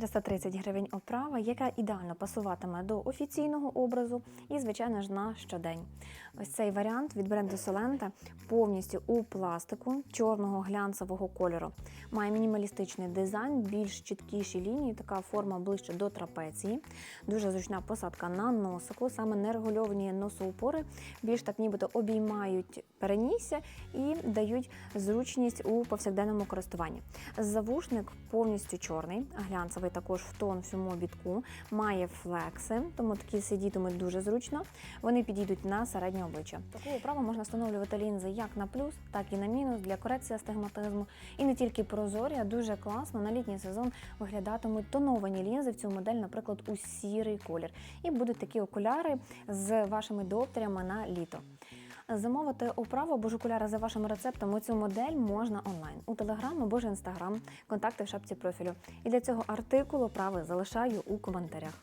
430 гривень оправа, яка ідеально пасуватиме до офіційного образу і, звичайно ж, на щодень. Ось цей варіант від бренду Solenta повністю у пластику чорного глянцевого кольору. Має мінімалістичний дизайн, більш чіткіші лінії, така форма ближче до трапеції. Дуже зручна посадка на носику, саме нерегульовані носоупори більш так нібито обіймають перенісся і дають зручність у повсякденному користуванні. Завушник повністю чорний, глянцевий також в тон всьому обідку, має флекси, тому такі сидітимуть дуже зручно. Вони підійдуть на середнє обличчя. Таку оправу можна встановлювати лінзи як на плюс, так і на мінус для корекції астигматизму. І не тільки прозорі, а дуже класно на літній сезон виглядатимуть тоновані лінзи в цю модель, наприклад, у сірий колір. І будуть такі окуляри з вашими дооптерями на літо. Замовити оправу або ж окуляри за вашим рецептом у цю модель можна онлайн у Телеграм або ж Інстаграм. Контакти в шапці профілю. І для цього артикул оправи залишаю у коментарях.